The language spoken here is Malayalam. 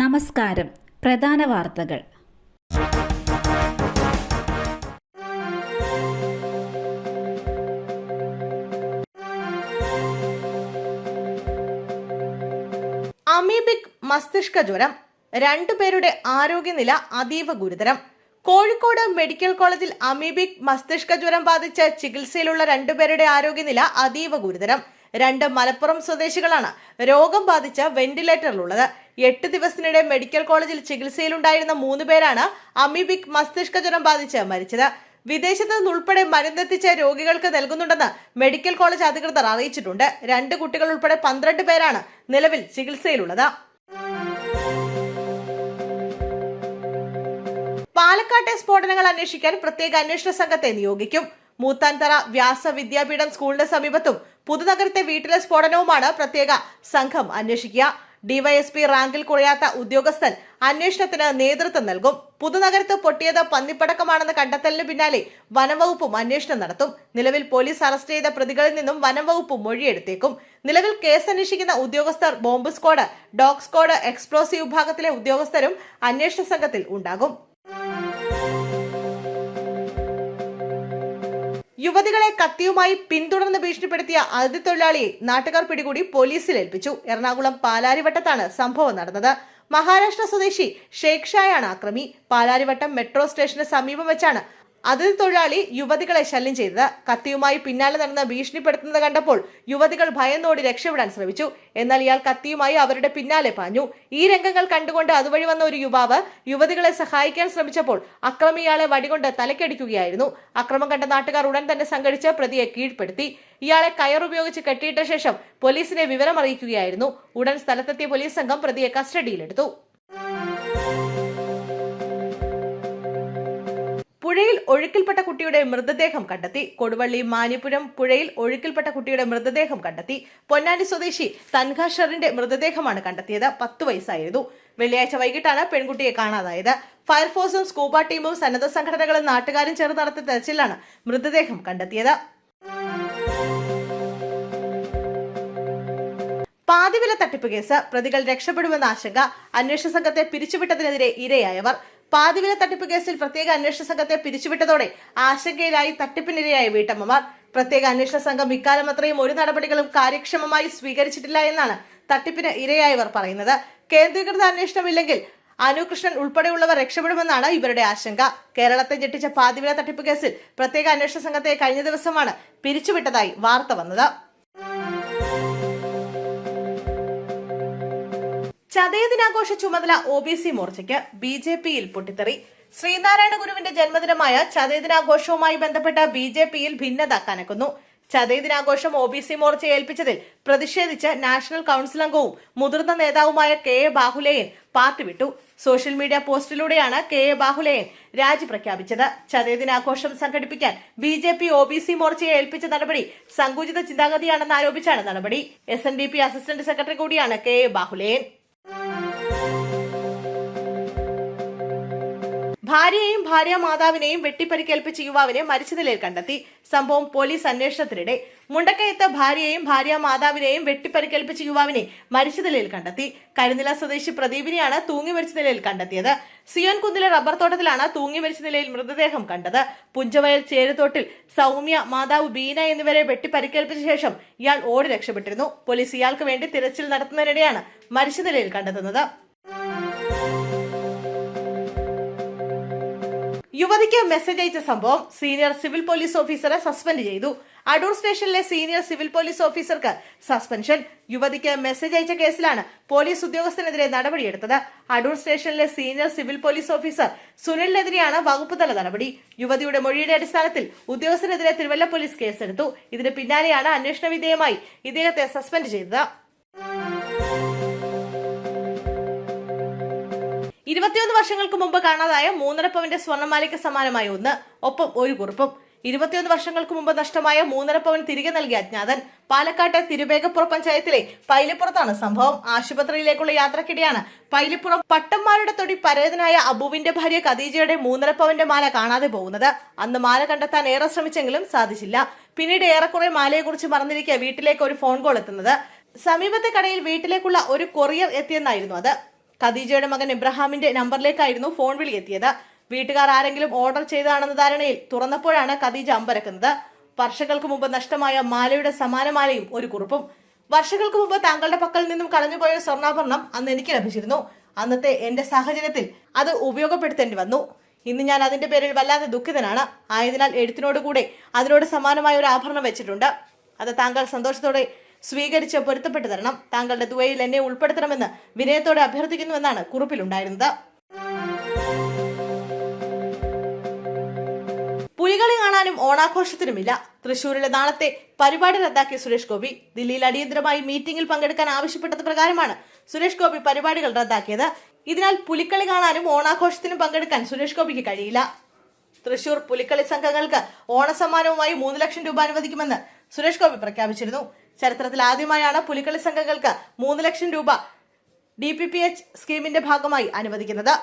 നമസ്കാരം. പ്രധാന വാർത്തകൾ. അമീബിക് മസ്തിഷ്ക ജ്വരം രണ്ടുപേരുടെ ആരോഗ്യനില അതീവ ഗുരുതരം. കോഴിക്കോട് മെഡിക്കൽ കോളേജിൽ അമീബിക് മസ്തിഷ്ക ജ്വരം ബാധിച്ച് ചികിത്സയിലുള്ള രണ്ടുപേരുടെ ആരോഗ്യനില അതീവ ഗുരുതരം. രണ്ട് മലപ്പുറം സ്വദേശികളാണ് രോഗം ബാധിച്ച വെന്റിലേറ്ററിലുള്ളത്. എട്ട് ദിവസത്തിനിടെ മെഡിക്കൽ കോളേജിൽ ചികിത്സയിലുണ്ടായിരുന്ന മൂന്ന് പേരാണ് അമീബിക് മസ്തിഷ്ക ജ്വരം ബാധിച്ച് മരിച്ചത്. വിദേശത്ത് നിന്നുൾപ്പെടെ മരുന്നെത്തിച്ച രോഗികൾക്ക് നൽകുന്നുണ്ടെന്ന് മെഡിക്കൽ കോളേജ് അധികൃതർ അറിയിച്ചിട്ടുണ്ട്. രണ്ട് കുട്ടികൾ ഉൾപ്പെടെ പന്ത്രണ്ട് പേരാണ് നിലവിൽ ചികിത്സയിലുള്ളത്. പാലക്കാട്ടെ സ്ഫോടനങ്ങൾ അന്വേഷിക്കാൻ പ്രത്യേക അന്വേഷണ സംഘത്തെ നിയോഗിക്കും. മൂത്താൻതറ വ്യാസ വിദ്യാപീഠം സ്കൂളിന്റെ സമീപത്തും പുതുനഗരത്തെ വീട്ടിലെ സ്ഫോടനവുമാണ് പ്രത്യേക സംഘം അന്വേഷിക്കുക. ഡിവൈഎസ്പി റാങ്കിൽ കുറയാത്ത ഉദ്യോഗസ്ഥൻ അന്വേഷണത്തിന് നേതൃത്വം നൽകും. പുതുനഗരത്ത് പൊട്ടിയത് പന്നിപ്പടക്കമാണെന്ന് കണ്ടെത്തലിന് പിന്നാലെ വനംവകുപ്പും അന്വേഷണം നടത്തും. നിലവിൽ പോലീസ് അറസ്റ്റ് ചെയ്ത പ്രതികളിൽ നിന്നും വനംവകുപ്പ് മൊഴിയെടുത്തേക്കും. നിലവിൽ കേസ് അന്വേഷിക്കുന്ന ഉദ്യോഗസ്ഥർ bomb squad dog squad explosive വിഭാഗത്തിലെ ഉദ്യോഗസ്ഥരും അന്വേഷണ സംഘത്തിൽ ഉണ്ടാകും. യുവതികളെ കത്തിയുമായി പിന്തുടർന്ന് ഭീഷണിപ്പെടുത്തിയ അതിഥി തൊഴിലാളിയെ നാട്ടുകാർ പിടികൂടി പോലീസിൽ ഏൽപ്പിച്ചു. എറണാകുളം പാലാരിവട്ടത്താണ് സംഭവം നടന്നത്. മഹാരാഷ്ട്ര സ്വദേശി ഷേഖ് ഷായാണ് ആക്രമി. പാലാരിവട്ടം മെട്രോ സ്റ്റേഷന് സമീപം വെച്ചാണ് അതിഥി തൊഴിലാളി യുവതികളെ ശല്യം ചെയ്തത്. കത്തിയുമായി പിന്നാലെ നടന്ന് ഭീഷണിപ്പെടുത്തുന്നത് കണ്ടപ്പോൾ യുവതികൾ ഭയന്നോടി രക്ഷപ്പെടാൻ ശ്രമിച്ചു. എന്നാൽ ഇയാൾ കത്തിയുമായി അവരുടെ പിന്നാലെ പാഞ്ഞു. ഈ രംഗങ്ങൾ കണ്ടുകൊണ്ട് അതുവഴി വന്ന ഒരു യുവാവ് യുവതികളെ സഹായിക്കാൻ ശ്രമിച്ചപ്പോൾ അക്രമി ഇയാളെ വടികൊണ്ട് തലക്കടിക്കുകയായിരുന്നു. അക്രമം കണ്ട നാട്ടുകാർ ഉടൻ തന്നെ സംഘടിച്ച് പ്രതിയെ കീഴ്പ്പെടുത്തി. ഇയാളെ കയറുപയോഗിച്ച് കെട്ടിയിട്ട ശേഷം പോലീസിനെ വിവരം അറിയിക്കുകയായിരുന്നു ഉടൻ സ്ഥലത്തെത്തിയ പോലീസ് സംഘം പ്രതിയെ കസ്റ്റഡിയിലെടുത്തു. പുഴയിൽ ഒഴുക്കിൽപ്പെട്ട കുട്ടിയുടെ മൃതദേഹം കണ്ടെത്തി. കൊടുവള്ളി മാനിപുരം പുഴയിൽ ഒഴുക്കിൽപ്പെട്ട കുട്ടിയുടെ മൃതദേഹം കണ്ടെത്തി. പൊന്നാനി സ്വദേശി തൻഖാഷറിന്റെ മൃതദേഹമാണ് കണ്ടെത്തിയത്. പത്ത് വയസ്സായിരുന്നു. വെള്ളിയാഴ്ച വൈകിട്ടാണ് പെൺകുട്ടിയെ കാണാതായത്. ഫയർഫോഴ്സും സ്കൂബ ടീമും സന്നദ്ധ സംഘടനകളും നാട്ടുകാരും ചേർന്ന് നടത്തിയ തെരച്ചിലാണ് മൃതദേഹം കണ്ടെത്തിയത്. പാതിവില തട്ടിപ്പ് കേസ്. പ്രതികൾ രക്ഷപ്പെടുമെന്ന ആശങ്ക. അന്വേഷണ സംഘത്തെ പിരിച്ചുവിട്ടതിനെതിരെ ഇരയായവർ. പാതിവില തട്ടിപ്പ് കേസിൽ പ്രത്യേക അന്വേഷണ സംഘത്തെ പിരിച്ചുവിട്ടതോടെ ആശങ്കയിലായി തട്ടിപ്പിനിരയായ വീട്ടമ്മമാർ. പ്രത്യേക അന്വേഷണ സംഘം ഇക്കാലം അത്രയും ഒരു നടപടികളും കാര്യക്ഷമമായി സ്വീകരിച്ചിട്ടില്ല എന്നാണ് തട്ടിപ്പിന് ഇരയായവർ പറയുന്നത്. കേന്ദ്രീകൃത അന്വേഷണമില്ലെങ്കിൽ അനുകൃഷ്ണൻ ഉൾപ്പെടെയുള്ളവർ രക്ഷപ്പെടുമെന്നാണ് ഇവരുടെ ആശങ്ക. കേരളത്തെ ഞെട്ടിച്ച പാതിവില തട്ടിപ്പ് കേസിൽ പ്രത്യേക അന്വേഷണ സംഘത്തെ കഴിഞ്ഞ ദിവസമാണ് പിരിച്ചുവിട്ടതായി വാർത്ത വന്നത്. ചതയ ദിനാഘോഷ ചുമതല ഒ ബി സി മോർച്ചയ്ക്ക് ബി ജെ പിയിൽ പൊട്ടിത്തെറി. ശ്രീനാരായണ ഗുരുവിന്റെ ജന്മദിനമായ ചതയ ദിനാഘോഷവുമായി ബന്ധപ്പെട്ട ബി ജെ പിയിൽ ഭിന്നത കനക്കുന്നു. ചതയ ദിനാഘോഷം ഒ ബി സി മോർച്ചയെ ഏൽപ്പിച്ചതിൽ പ്രതിഷേധിച്ച് നാഷണൽ കൌൺസിൽ അംഗവും മുതിർന്ന നേതാവുമായ കെ എ ബാഹുലേയൻ പാർട്ടി വിട്ടു. സോഷ്യൽ മീഡിയ പോസ്റ്റിലൂടെയാണ് കെ എ ബാഹുലേയൻ രാജി പ്രഖ്യാപിച്ചത്. ചതയ ദിനാഘോഷം സംഘടിപ്പിക്കാൻ B J P O B C മോർച്ചയെ ഏൽപ്പിച്ച നടപടി സങ്കുചിത ചിന്താഗതിയാണെന്ന് ആരോപിച്ചാണ് നടപടി. S N D P assistant secretary കൂടിയാണ് കെ എ ബാഹുലേയൻ. ഭാര്യയെയും ഭാര്യ മാതാവിനെയും വെട്ടിപ്പരിക്കേൽപ്പിച്ച യുവാവിനെ മരിച്ച നിലയിൽ കണ്ടെത്തി. സംഭവം പോലീസ് അന്വേഷണത്തിനിടെ. മുണ്ടക്കയത്ത് ഭാര്യയെയും ഭാര്യ മാതാവിനെയും വെട്ടിപ്പരിക്കേൽപ്പിച്ച യുവാവിനെ മരിച്ച നിലയിൽ കണ്ടെത്തി. കരിനില സ്വദേശി പ്രദീപിനെയാണ് തൂങ്ങി മരിച്ച നിലയിൽ കണ്ടെത്തിയത്. സിയോൻ കുന്നിലെ റബ്ബർ തോട്ടത്തിലാണ് തൂങ്ങി മരിച്ച നിലയിൽ മൃതദേഹം കണ്ടത്. പുഞ്ചവയൽ ചേരുതോട്ടിൽ സൗമ്യ മാതാവ് ബീന എന്നിവരെ വെട്ടിപ്പരിക്കേൽപ്പിച്ച ശേഷം ഇയാൾ ഓടി രക്ഷപ്പെട്ടിരുന്നു. പോലീസ് ഇയാൾക്ക് വേണ്ടി തിരച്ചിൽ നടത്തുന്നതിനിടെയാണ് മരിച്ച നിലയിൽ കണ്ടെത്തുന്നത്. യുവതിക്ക് മെസ്സേജ് അയച്ച സംഭവം സീനിയർ സിവിൽ പോലീസ് ഓഫീസറെ സസ്പെൻഡ് ചെയ്തു. അടൂർ സ്റ്റേഷനിലെ സീനിയർ സിവിൽ പോലീസ് ഓഫീസർക്ക് സസ്പെൻഷൻ യുവതിക്ക് മെസ്സേജ് അയച്ച കേസിലാണ് പോലീസ് ഉദ്യോഗസ്ഥനെതിരെ നടപടിയെടുത്തത്. അടൂർ സ്റ്റേഷനിലെ സീനിയർ സിവിൽ പോലീസ് ഓഫീസർ സുനിലിനെതിരെയാണ് വകുപ്പ് തല നടപടി. യുവതിയുടെ മൊഴിയുടെ അടിസ്ഥാനത്തിൽ ഉദ്യോഗസ്ഥനെതിരെ തിരുവല്ല പോലീസ് കേസെടുത്തു. ഇതിന് പിന്നാലെയാണ് അന്വേഷണ വിധേയമായി ഇദ്ദേഹത്തെ സസ്പെൻഡ് ചെയ്തത്. ഇരുപത്തിയൊന്ന് വർഷങ്ങൾക്ക് മുമ്പ് കാണാതായ മൂന്നര പവന്റെ സ്വർണമാലയ്ക്ക് സമാനമായ ഒന്ന് ഒപ്പം ഒരു കുറിപ്പും. ഇരുപത്തിയൊന്ന് വർഷങ്ങൾക്ക് മുമ്പ് നഷ്ടമായ മൂന്നര പവൻ തിരികെ നൽകിയ അജ്ഞാതൻ പാലക്കാട്ടെ തിരുവേഗപ്പുറം പഞ്ചായത്തിലെ പൈലപ്പുറത്താണ് സംഭവം. ആശുപത്രിയിലേക്കുള്ള യാത്രക്കിടെയാണ് പൈലപ്പുറം പട്ടന്മാരുടെ തൊടി പരേതനായ അബുവിന്റെ ഭാര്യ ഖദീജയുടെ മൂന്നര പവന്റെ മാല കാണാതെ പോകുന്നത്. അന്ന് മാല കണ്ടെത്താൻ ഏറെ ശ്രമിച്ചെങ്കിലും സാധിച്ചില്ല. പിന്നീട് ഏറെക്കുറെ മാലയെക്കുറിച്ച് മറന്നിരിക്കെ വീട്ടിലേക്ക് ഒരു ഫോൺ കോൾ എത്തുന്നത്. സമീപത്തെ കടയിൽ വീട്ടിലേക്കുള്ള ഒരു കൊറിയർ എത്തിയെന്നായിരുന്നു അത്. ഖദീജയുടെ മകൻ ഇബ്രഹാമിന്റെ നമ്പറിലേക്കായിരുന്നു ഫോൺ വിളിയെത്തിയത്. വീട്ടുകാർ ആരെങ്കിലും ഓർഡർ ചെയ്താണെന്ന ധാരണയിൽ തുറന്നപ്പോഴാണ് ഖദീജ അമ്പരക്കുന്നത്. വർഷങ്ങൾക്ക് മുമ്പ് നഷ്ടമായ മാലയുടെ സമാനമാലയും ഒരു കുറിപ്പും. വർഷങ്ങൾക്ക് മുമ്പ് താങ്കളുടെ പക്കൽ നിന്നും കളഞ്ഞുപോയ സ്വർണാഭരണം അന്ന് എനിക്ക് ലഭിച്ചിരുന്നു. അന്നത്തെ എന്റെ സാഹചര്യത്തിൽ അത് ഉപയോഗപ്പെടുത്തേണ്ടി വന്നു. ഇന്ന് ഞാൻ അതിന്റെ പേരിൽ വല്ലാതെ ദുഃഖിതനാണ്. ആയതിനാൽ എഴുത്തിനോടുകൂടെ അതിനോട് സമാനമായ ഒരു ആഭരണം വെച്ചിട്ടുണ്ട്. അത് താങ്കൾ സന്തോഷത്തോടെ സ്വീകരിച്ച് പൊരുത്തപ്പെട്ടു തരണം. താങ്കളുടെ ദുവയിൽ എന്നെ ഉൾപ്പെടുത്തണമെന്ന് വിനയത്തോടെ അഭ്യർത്ഥിക്കുന്നുവെന്നാണ് കുറിപ്പിലുണ്ടായിരുന്നത്. പുലികളി കാണാനും ഓണാഘോഷത്തിനുമില്ല. തൃശൂരിലെ നാളത്തെ പരിപാടി റദ്ദാക്കിയ സുരേഷ് ഗോപി ദില്ലിയിൽ അടിയന്തരമായി മീറ്റിംഗിൽ പങ്കെടുക്കാൻ ആവശ്യപ്പെട്ടത് പ്രകാരമാണ് സുരേഷ് ഗോപി പരിപാടികൾ റദ്ദാക്കിയത്. ഇതിനാൽ പുലിക്കളി കാണാനും ഓണാഘോഷത്തിനും പങ്കെടുക്കാൻ സുരേഷ് ഗോപിക്ക് കഴിയില്ല. തൃശൂർ പുലിക്കളി സംഘങ്ങൾക്ക് ഓണസമ്മാനവുമായി മൂന്ന് ലക്ഷം രൂപ അനുവദിക്കുമെന്ന് സുരേഷ് ഗോപി പ്രഖ്യാപിച്ചിരുന്നു. ചരിത്രത്തിൽ ആദ്യമായാണ് പുലിക്കളി സംഘങ്ങൾക്ക് മൂന്ന് ലക്ഷം രൂപ ഡി പി പി എച്ച് സ്കീമിന്റെ ഭാഗമായി അനുവദിക്കുന്നത്.